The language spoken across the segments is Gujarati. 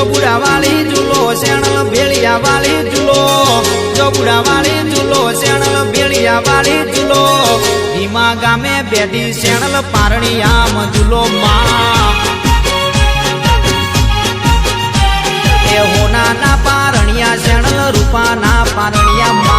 જો બુડા વાળી ઝૂલો શેણલ ભેળિયા વાળી ઝૂલો જો બુડા વાળી ઝૂલો શેણલ ભેળિયા વાળી ઝૂલો ધીમા ગામે બેઠી શેણલ પારણી આમ ઝૂલો માં. હોના ના પારણિયા શેણલ રૂપા ના પારણિયા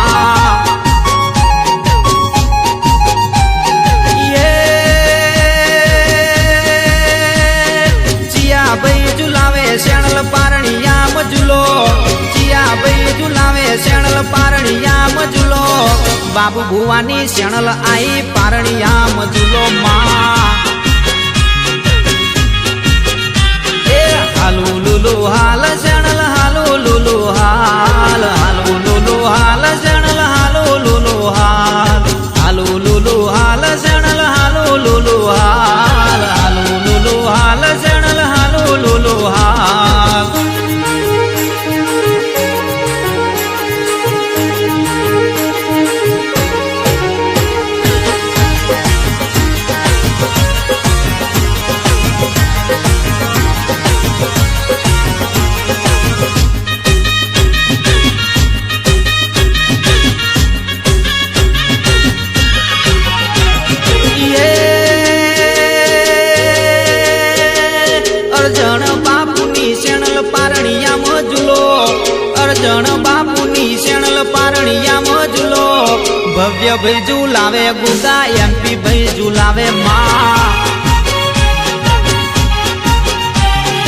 બાબુ ભુવાની શણલ આઈ પારણિયા મજુલો માં. એ હાલુ ભવ્ય ભાઈ ઝુલાવે ગુગા એમપી ભાઈ ઝુલાવે માં.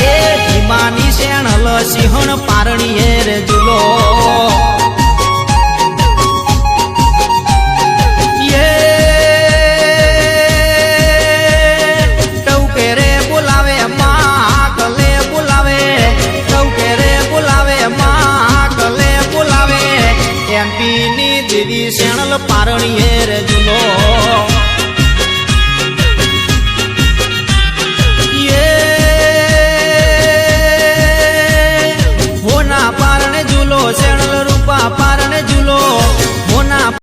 એ ભીમાની શેણલ સિંહણ પારણીએ રે ઝુલો. દેવી શેણલ પારણી હેર જુનો હોના પારણે ઝૂલો શેણલ રૂપા પારણે ઝૂલો.